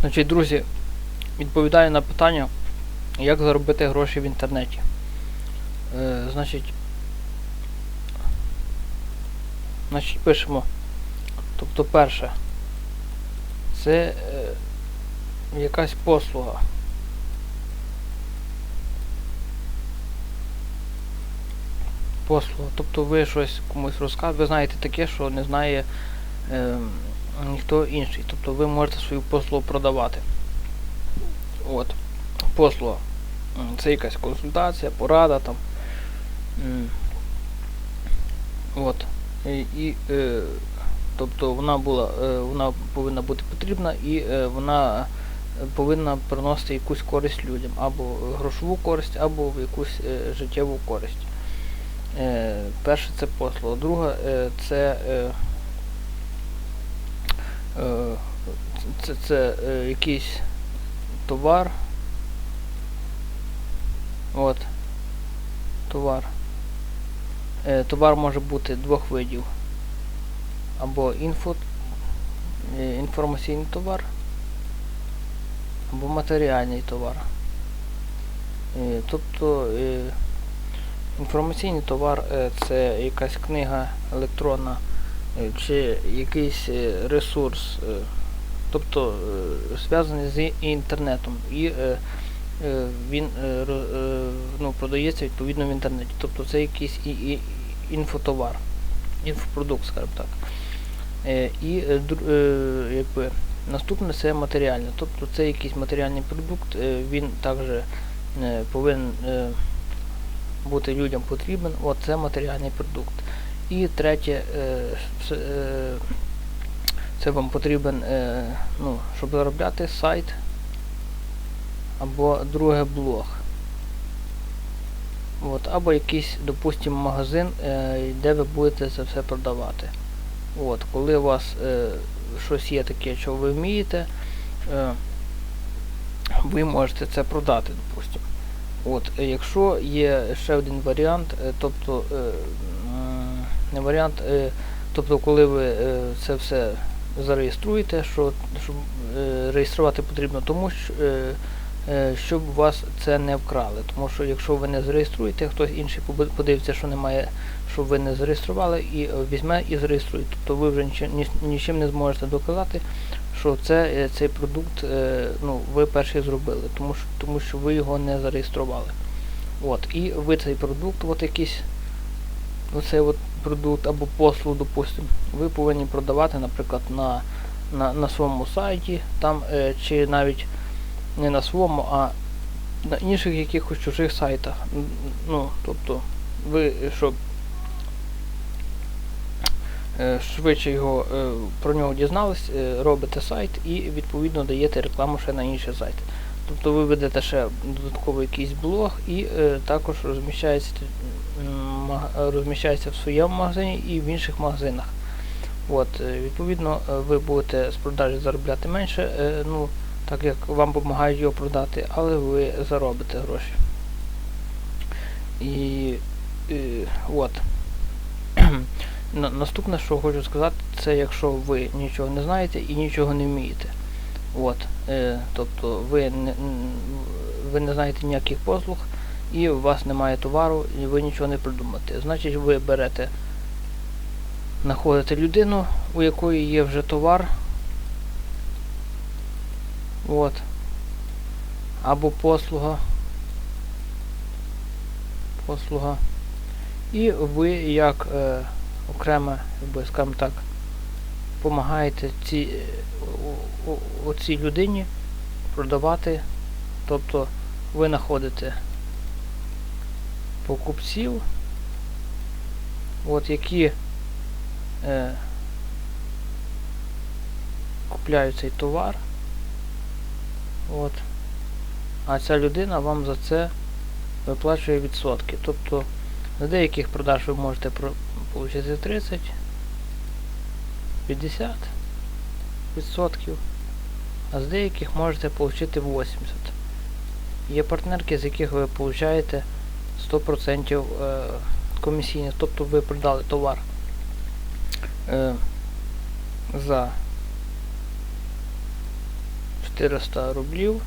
Значить, друзі, відповідаю на питання, як заробити гроші в інтернеті. Е, значить, значить, пишемо. Тобто, перше, це е, якась послуга. Послуга. Тобто ви щось комусь розказуєте, ви знаєте таке, що не знає е, ніхто інший. Тобто ви можете свою послугу продавати. От. Послуга. Це якась консультація, порада там. От. І, і е, тобто вона була, е, вона повинна бути потрібна і е, вона повинна приносити якусь користь людям, або грошову користь, або якусь е, життєву користь. Е, перше це послуга. Друге е, це, е, е, це, це е, якийсь товар. От. Товар. Е, товар може бути двох видів. Або інфо, е, інформаційний товар, або матеріальний товар. Е, тобто е, інформаційний товар е, це якась книга електронна е, чи якийсь е, ресурс, е, тобто е, зв'язаний з інтернетом. І е, е, він е, е, ну, продається відповідно в інтернеті. Тобто це якийсь інфотовар, інфопродукт, скажімо так. Е, і е, е, якби, наступне це матеріальне. Тобто це якийсь матеріальний продукт, е, він також е, повинен е, бути людям потрібен. От це матеріальний продукт. І третє, е, це, е, вам потрібен, е, ну, щоб заробляти сайт або друге блог. От, або якийсь, допустимо, магазин, де ви будете це все продавати. От, коли у вас щось є таке, що ви вмієте, ви можете це продати, допустимо. От, якщо є ще один варіант, тобто м, варіант, е, тобто коли ви е, це все зареєструєте, що, що е, реєструвати потрібно тому, що, щоб вас це не вкрали. Тому що якщо ви не зареєструєте, хтось інший подивиться, що немає, щоб ви не зареєстрували, і візьме і зареєструє. Тобто ви вже нічим, не зможете доказати, що це, цей продукт ну, ви перший зробили, тому що, тому що ви його не зареєстрували. От, і ви цей продукт, от якийсь, оцей от продукт або послугу, допустимо, ви повинні продавати, наприклад, на, на, на своєму сайті, там, е, чи навіть не на своєму, а на інших якихось чужих сайтах. Ну, тобто, ви, щоб е, швидше його, е, про нього дізнались, е, робите сайт і відповідно даєте рекламу ще на інший сайт. Тобто ви ведете ще додатковий якийсь блог і е, також розміщається, мага- розміщається в своєму магазині і в інших магазинах. От, е, відповідно, е, ви будете з продажі заробляти менше, е, ну, так як вам допомагають його продати, але ви заробите гроші. І е, от. Наступне, що хочу сказати, це якщо ви нічого не знаєте і нічого не вмієте. От, е, тобто ви не, ви не знаєте ніяких послуг, і у вас немає товару, і ви нічого не придумаєте. Значить, ви берете, знаходите людину, у якої є вже товар. От. Або послуга. Послуга. І ви як е, окремо, скажімо так, допомагаєте ці, о- о- оцій людині продавати. Тобто ви знаходите покупців, от, які е, купляють цей товар. От. А ця людина вам за це виплачує відсотки. Тобто з деяких продаж ви можете отримати 30, 50 відсотків, а з деяких можете отримати 80. Є партнерки, з яких ви отримуєте 100% е, комісійних, тобто ви продали товар е, за 400 рублів.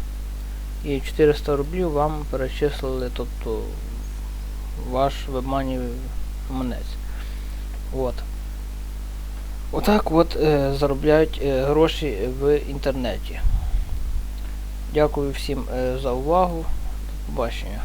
І 400 рублів вам перечислили, тобто ваш вебмані гаманець. От. Отак от е, заробляють е, гроші в інтернеті. Дякую всім е, за увагу. До побачення.